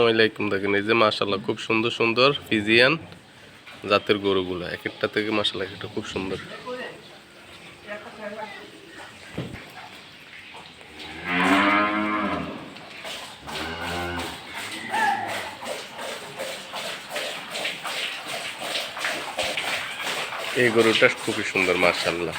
আসসালামাইকুম দেখেন এই যে খুব সুন্দর সুন্দর ফিজিয়ান জাতের গরুগুলো। এক একটা থেকে মাশাল্লাহ একটা খুব সুন্দর। এই গরুটা খুবই সুন্দর মাশাল্লাহ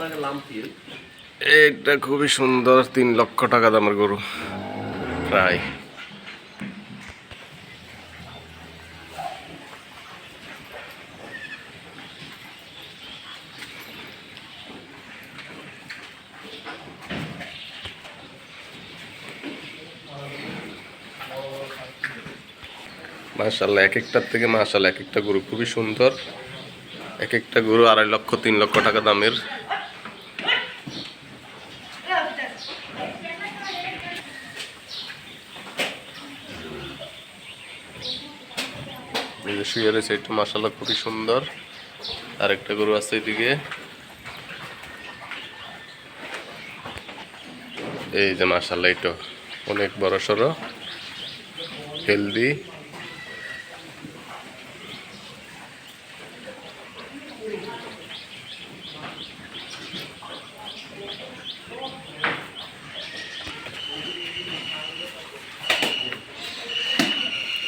লাগে লাম্পিয়ে এটা খুবই সুন্দর তিন লক্ষ টাকা দামের গরু। প্রায়। মাশাল্লাহ এক একটার থেকে মাশাল্লাহ এক একটা গরু খুবই সুন্দর। এক একটা গরু আড়াই লক্ষ, তিন লক্ষ টাকা দামের। শুয়ে রয়েছে একটু মাসাল্লাহ খুবই সুন্দর। আর একটা গরু আছে এদিকে। এই যে মাসাল্লাহ এটা অনেক বড় সড়ো হেলদি।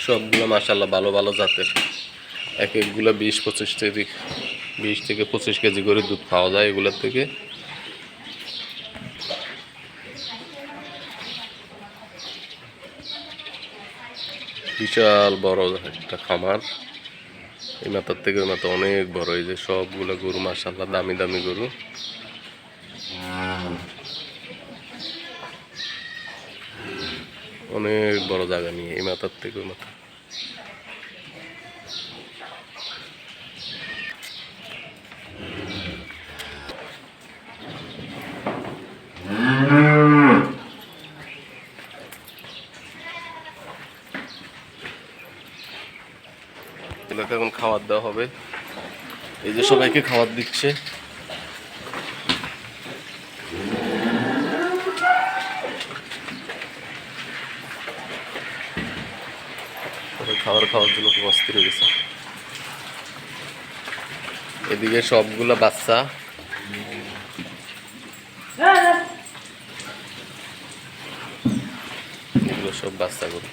সবগুলো মাসাল্লাহ ভালো ভালো জাতের। এক একগুলো বিশ পঁচিশ থেকে, বিশ থেকে পঁচিশ কেজি করে দুধ পাওয়া যায় এগুলোর থেকে। বিশাল বড় একটা খামার। এই মাথার থেকে ওই মাথা অনেক বড়, এই যে সবগুলো গরু মাসাল্লাহ দামি দামি গরু। অনেক বড় জায়গা নিয়ে, এই মাথার থেকে ওই মাথা। এখন খাবার দেওয়া হবে। এই যে সবাইকে খাবার দিচ্ছে। সবাই খাবার খাওয়ার জন্য খুব অস্থির হয়ে গেছে। এদিকে সবগুলো বাচ্চা। এগুলো সব বাচ্চাগুলো।